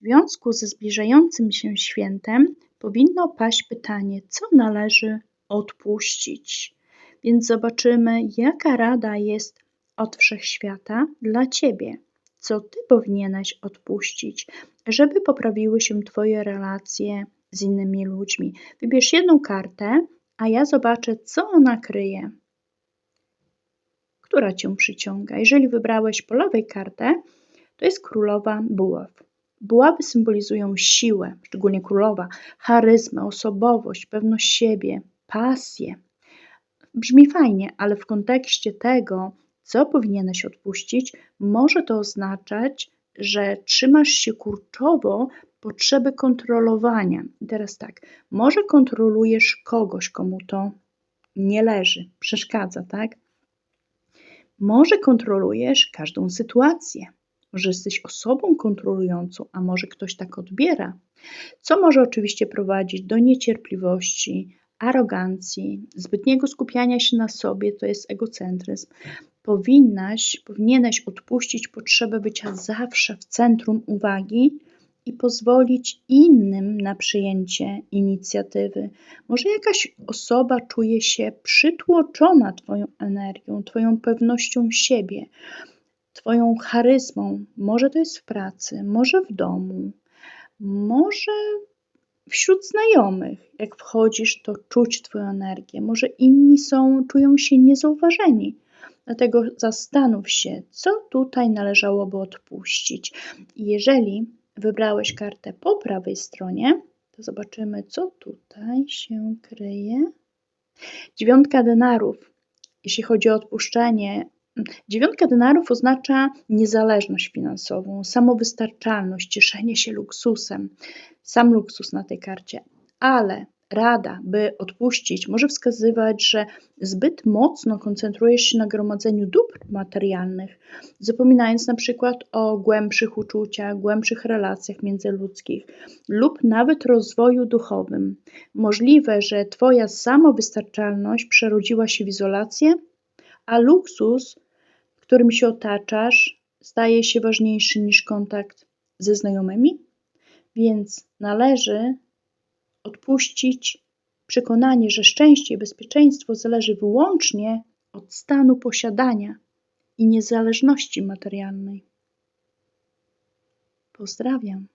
W związku ze zbliżającym się świętem powinno paść pytanie, co należy odpuścić. Więc zobaczymy, jaka rada jest od wszechświata dla ciebie. Co ty powinieneś odpuścić, żeby poprawiły się twoje relacje z innymi ludźmi. Wybierz jedną kartę, a ja zobaczę, co ona kryje. Która cię przyciąga? Jeżeli wybrałeś po lewej kartę, to jest królowa buław. Buławy symbolizują siłę, szczególnie królowa, charyzmę, osobowość, pewność siebie, pasję. Brzmi fajnie, ale w kontekście tego, co powinieneś odpuścić, może to oznaczać, że trzymasz się kurczowo potrzeby kontrolowania. I teraz tak, może kontrolujesz kogoś, komu to nie leży, przeszkadza, tak? Może kontrolujesz każdą sytuację. Może jesteś osobą kontrolującą, a może ktoś tak odbiera, co może oczywiście prowadzić do niecierpliwości, arogancji, zbytniego skupiania się na sobie, to jest egocentryzm. Powinnaś, powinieneś odpuścić potrzebę bycia zawsze w centrum uwagi i pozwolić innym na przyjęcie inicjatywy. Może jakaś osoba czuje się przytłoczona Twoją energią, Twoją pewnością siebie, Twoją charyzmą. Może to jest w pracy, może w domu, może wśród znajomych. Jak wchodzisz, to czuć Twoją energię. Może inni są, czują się niezauważeni. Dlatego zastanów się, co tutaj należałoby odpuścić. Jeżeli wybrałeś kartę po prawej stronie, to zobaczymy, co tutaj się kryje. Dziewiątka denarów. Jeśli chodzi o odpuszczenie, dziewiątka denarów oznacza niezależność finansową, samowystarczalność, cieszenie się luksusem. Sam luksus na tej karcie, ale rada, by odpuścić, może wskazywać, że zbyt mocno koncentrujesz się na gromadzeniu dóbr materialnych, zapominając na przykład o głębszych uczuciach, głębszych relacjach międzyludzkich lub nawet rozwoju duchowym. Możliwe, że Twoja samowystarczalność przerodziła się w izolację, a luksus, którym się otaczasz, staje się ważniejszy niż kontakt ze znajomymi, więc należy odpuścić przekonanie, że szczęście i bezpieczeństwo zależy wyłącznie od stanu posiadania i niezależności materialnej. Pozdrawiam.